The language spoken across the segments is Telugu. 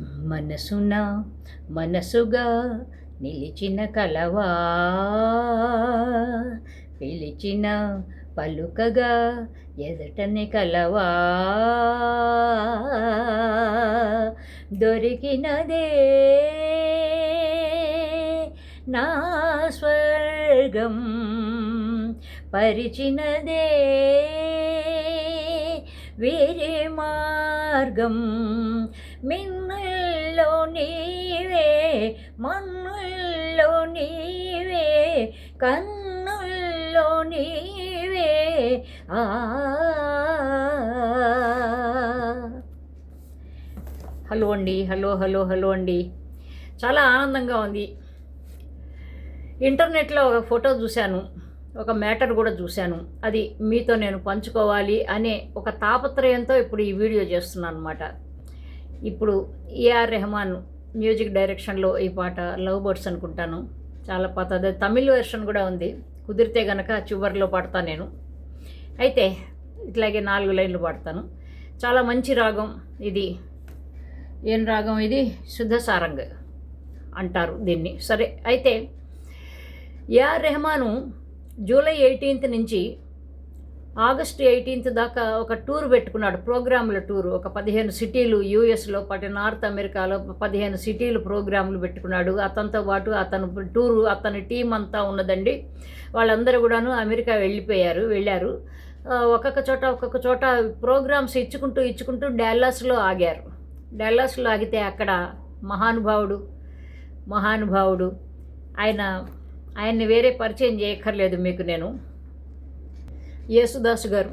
మనసున మనసుగా నిలిచిన కలవా? పిలిచిన పలుకగా ఎదటని కలవా? దొరికినదే నా స్వర్గం పరిచినదే వేరే మార్గం. మిన్నుల్లో నీవే మన్నుల్లో నీవే కన్నుల్లో నీవే. ఆ. హలో అండి హలో హలో హలో అండి. చాలా ఆనందంగా ఉంది. ఇంటర్నెట్లో ఒక ఫోటో చూశాను. ఒక మ్యాటర్ కూడా చూశాను. అది మీతో నేను పంచుకోవాలి అనే ఒక తాపత్రయంతో ఇప్పుడు ఈ వీడియో చేస్తున్నాను అనమాట ఇప్పుడు ఏఆర్ రెహమాన్ మ్యూజిక్ డైరెక్షన్లో ఈ పాట లవ్ బర్డ్స్ అనుకుంటాను. చాలా పాత అదే తమిళ్ వెర్షన్ కూడా ఉంది. కుదిరితే గనక చివరిలో పాడతాను నేను. అయితే ఇట్లాగే నాలుగు లైన్లు పాడతాను. చాలా మంచి రాగం ఇది. ఏం రాగం ఇది? శుద్ధ సారంగ్ అంటారు దీన్ని. సరే అయితే ఏఆర్ రెహమాను జూలై ఎయిటీన్త్ నుంచి ఆగస్టు ఎయిటీన్త్ దాకా ఒక టూర్ పెట్టుకున్నాడు ప్రోగ్రాముల టూర్. ఒక పదిహేను సిటీలు యూఎస్లో పాటు నార్త్ అమెరికాలో పదిహేను సిటీలు ప్రోగ్రాములు పెట్టుకున్నాడు. అతనితో పాటు అతను టూరు అతని టీం అంతా ఉన్నదండి. వాళ్ళందరూ కూడాను అమెరికా వెళ్ళిపోయారు వెళ్ళారు. ఒక్కొక్క చోట ఒక్కొక్క చోట ప్రోగ్రామ్స్ ఇచ్చుకుంటూ ఇచ్చుకుంటూ డాల్లాస్లో ఆగారు. డాల్లాస్లో ఆగితే అక్కడ మహానుభావుడు మహానుభావుడు ఆయన ఆయన్ని వేరే పరిచయం చేయక్కర్లేదు మీకు నేను. యేసుదాసు గారు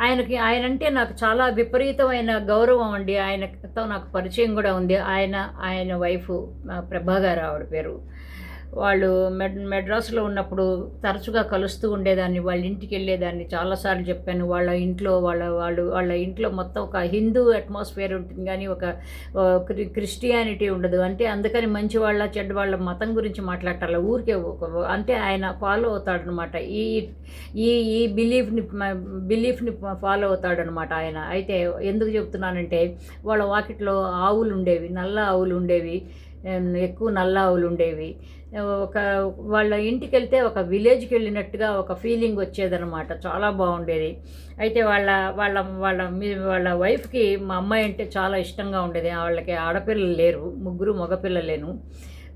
ఆయనకి ఆయన అంటే నాకు చాలా విపరీతమైన గౌరవం అండి. ఆయనతో నాకు పరిచయం కూడా ఉంది. ఆయన ఆయన వైఫ్ ప్రభాగారు ఆవిడ పేరు. వాళ్ళు మెడ్ మెడ్రాస్లో ఉన్నప్పుడు తరచుగా కలుస్తూ ఉండేదాన్ని వాళ్ళ ఇంటికి వెళ్ళేదాన్ని. చాలాసార్లు చెప్పాను వాళ్ళ ఇంట్లో వాళ్ళ వాళ్ళు వాళ్ళ ఇంట్లో మొత్తం ఒక హిందూ అట్మాస్ఫియర్ ఉంటుంది కానీ ఒక క్రి- క్రిస్టియానిటీ ఉండదు. అంటే అందుకని మంచి వాళ్ళ చెడ్డ వాళ్ళ మతం గురించి మాట్లాడాలి ఊరికే అంటే ఆయన ఫాలో అవుతాడనమాట ఈ ఈ ఈ బిలీఫ్ని బిలీఫ్ని ఫాలో అవుతాడనమాట ఆయన. అయితే ఎందుకు చెప్తున్నానంటే వాళ్ళ వాకిట్లో ఆవులు ఉండేవి నల్ల ఆవులు ఉండేవి. ఎక్కువ నల్ల ఆవులు ఉండేవి ఒక వాళ్ళ ఇంటికి వెళ్తే ఒక విలేజ్కి వెళ్ళినట్టుగా ఒక ఫీలింగ్ వచ్చేదనమాట చాలా బాగుండేది. అయితే వాళ్ళ వాళ్ళ వాళ్ళ మీ- వాళ్ళ వైఫ్కి మా అమ్మాయి అంటే చాలా ఇష్టంగా ఉండేది. వాళ్ళకి ఆడపిల్లలు లేరు. ముగ్గురు మగపిల్లలేను.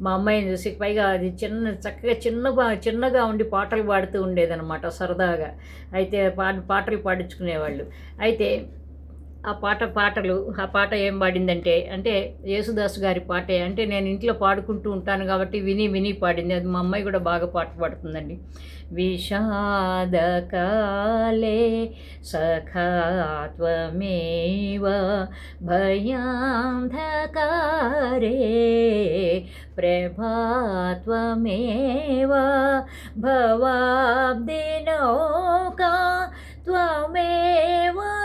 మా అమ్మాయిని చూసి పైగా అది చిన్న చక్కగా చిన్నగా చిన్నగా ఉండి పాటలు పాడుతూ ఉండేదనమాట సరదాగా. అయితే పా పాటలు పాడించుకునేవాళ్ళు. అయితే ఆ పాట పాటలు ఆ పాట ఏం పాడిందంటే అంటే యేసుదాస్ గారి పాటే. అంటే నేను ఇంట్లో పాడుకుంటూ ఉంటాను కాబట్టి విని విని పాడింది. అది మా అమ్మాయి కూడా బాగా పాట పాడుతుందండి. విషాదకాలే సఖాత్వమేవ భయాంధకారే ప్రభాత్వమేవ భవాబ్దినౌకా త్వమేవా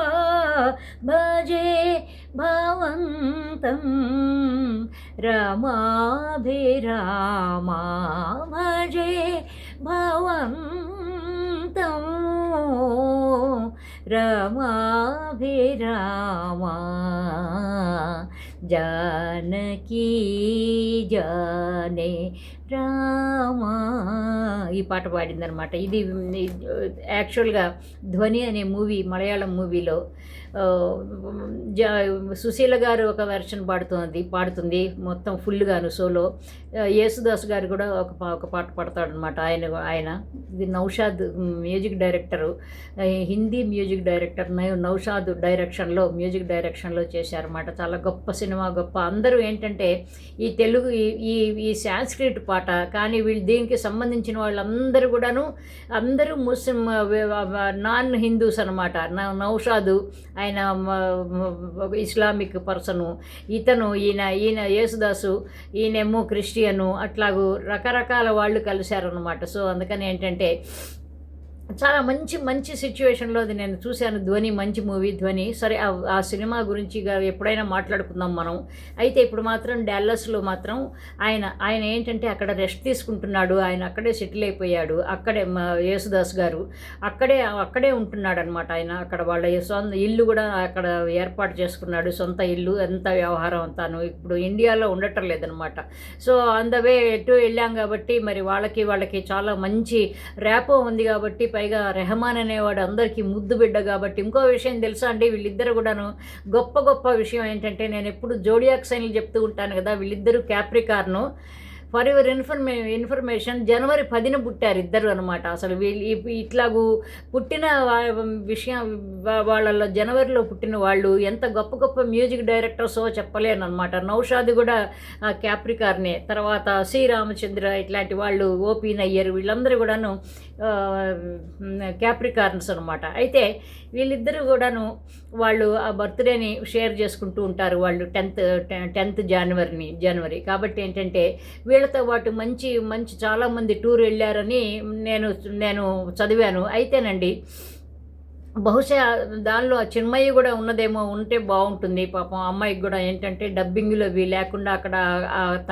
देवा भजे भवन्तं रमाभिरामा भजे भवन्तं रमाभिरामा जानकी जाने రామా ఈ పాట పాడిందనమాట ఇది యాక్చువల్గా ధ్వని అనే మూవీ మలయాళం మూవీలో సుశీల గారు ఒక వెర్షన్ పాడుతుంది పాడుతుంది మొత్తం ఫుల్గాను సోలో. యేసుదాస్ గారు కూడా ఒక పా- ఒక పాట పాడతాడనమాట ఆయన ఆయన. ఇది Naushad music director Hindi music director Naushad డైరెక్షన్లో మ్యూజిక్ డైరెక్షన్లో చేశారన్నమాట. చాలా గొప్ప సినిమా గొప్ప. అందరూ ఏంటంటే ఈ తెలుగు ఈ- ఈ ఈ సాంస్క్రిట్ పాట కానీ వీళ్ళు దీనికి సంబంధించిన వాళ్ళందరూ కూడాను అందరూ ముస్లిం నాన్ హిందూస్ అనమాట నౌషాదు ఆయన ఇస్లామిక్ పర్సను. ఇతను ఈయన ఈయన యేసుదాసు ఈయనేమో క్రిస్టియను. అట్లాగూ రకరకాల వాళ్ళు కలిశారనమాట సో అందుకని ఏంటంటే చాలా మంచి మంచి సిచ్యువేషన్లో అది నేను చూశాను. ధ్వని మంచి మూవీ ధ్వని. సరే ఆ సినిమా గురించి ఎప్పుడైనా మాట్లాడుకుందాం మనం. అయితే ఇప్పుడు మాత్రం డాలస్లో మాత్రం ఆయన ఆయన ఏంటంటే అక్కడ రెస్ట్ తీసుకుంటున్నాడు. ఆయన అక్కడే సెటిల్ అయిపోయాడు. అక్కడే మా యేసుదాస్ గారు. అక్కడే అక్కడే ఉంటున్నాడు అనమాట ఆయన. అక్కడ వాళ్ళ సొంత ఇల్లు కూడా అక్కడ ఏర్పాటు చేసుకున్నాడు. సొంత ఇల్లు ఎంత వ్యవహారం అంతాను. ఇప్పుడు ఇండియాలో ఉండటం లేదనమాట సో అంద ద వే ఎటు వెళ్ళాం కాబట్టి మరి వాళ్ళకి వాళ్ళకి చాలా మంచి ర్యాపో ఉంది కాబట్టి పైగా రెహమాన్ అనేవాడు అందరికీ ముద్దు బిడ్డ కాబట్టి ఇంకో విషయం తెలుసా అండి? వీళ్ళిద్దరు కూడాను గొప్ప గొప్ప విషయం ఏంటంటే నేను ఎప్పుడు జోడియాక్ సైన్లు చెప్తూ ఉంటాను కదా వీళ్ళిద్దరూ Capricorn. For your informa information జనవరి పదిన పుట్టారు ఇద్దరు అనమాట అసలు వీళ్ళు ఇట్లాగూ పుట్టిన విషయం వాళ్ళలో జనవరిలో పుట్టిన వాళ్ళు ఎంత గొప్ప గొప్ప మ్యూజిక్ డైరెక్టర్సో చెప్పలేను అనమాట నౌషాద్ కూడా ఆ, క్యాప్రికార్నే. తర్వాత సి రామచంద్ర ఇట్లాంటి వాళ్ళు ఓపీ నయ్యర్. వీళ్ళందరూ కూడాను క్యాప్రికార్న్స్ అనమాట అయితే వీళ్ళిద్దరూ కూడాను వాళ్ళు ఆ బర్త్డేని షేర్ చేసుకుంటూ ఉంటారు వాళ్ళు టెన్త్ టెన్త్ జనవరిని జనవరి. కాబట్టి ఏంటంటే వీళ్ళతో పాటు మంచి మంచి చాలామంది టూర్ వెళ్ళారని నేను నేను చదివాను. అయితేనండి బహుశా దానిలో చిన్మయ్య కూడా ఉన్నదేమో ఉంటే బాగుంటుంది. పాపం అమ్మాయికి కూడా ఏంటంటే డబ్బింగ్లు అవి లేకుండా అక్కడ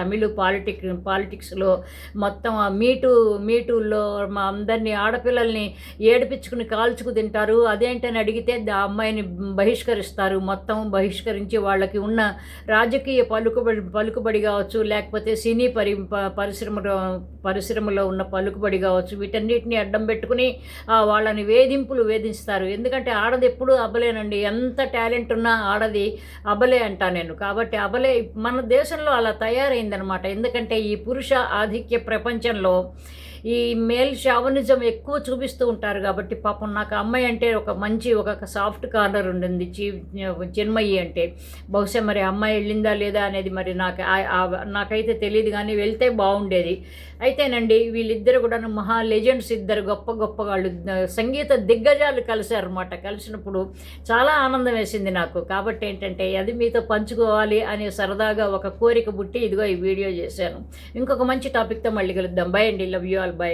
తమిళ పాలిటిక్ పాలిటిక్స్లో మొత్తం ఆ మీటు మీటుల్లో మా అందరినీ ఆడపిల్లల్ని ఏడిపించుకుని కాల్చుకు తింటారు. అదేంటని అడిగితే ఆ అమ్మాయిని బహిష్కరిస్తారు. మొత్తం బహిష్కరించి వాళ్ళకి ఉన్న రాజకీయ పలుకుబడి పలుకుబడి కావచ్చు లేకపోతే సినీ పరి ప- పరిశ్రమలో పరిశ్రమలో ఉన్న పలుకుబడి కావచ్చు వీటన్నిటిని అడ్డం పెట్టుకుని వాళ్ళని వేధింపులు వేధిస్తారు. ఎందుకంటే ఆడది ఎప్పుడు అబ్బలేనండి ఎంత టాలెంట్ ఉన్నా ఆడది అబలే అంటా నేను. కాబట్టి అబలే మన దేశంలో అలా తయారైందనమాట. ఎందుకంటే ఈ పురుష ఆధిక్య ప్రపంచంలో ఈ మేల్ షావనిజం ఎక్కువ చూపిస్తూ ఉంటారు కాబట్టి పాపం నాకు అమ్మాయి అంటే ఒక మంచి ఒక సాఫ్ట్ కార్నర్ ఉండింది. చీ చిన్మయ్యి అంటే. బహుశా మరి అమ్మాయి వెళ్ళిందా లేదా అనేది మరి నాకు నాకైతే తెలియదు కానీ వెళ్తే బాగుండేది. అయితేనండి వీళ్ళిద్దరు కూడా మహా లెజెండ్స్ ఇద్దరు గొప్ప గొప్ప వాళ్ళు. సంగీత దిగ్గజాలు కలిశారన్నమాట. కలిసినప్పుడు చాలా ఆనందం వేసింది నాకు. కాబట్టి ఏంటంటే అది మీతో పంచుకోవాలి అనే సరదాగా ఒక కోరిక పుట్టి ఇదిగో ఈ వీడియో చేశాను. ఇంకొక మంచి టాపిక్తో మళ్ళీ కలుద్దాం. బై అండి. Love you all by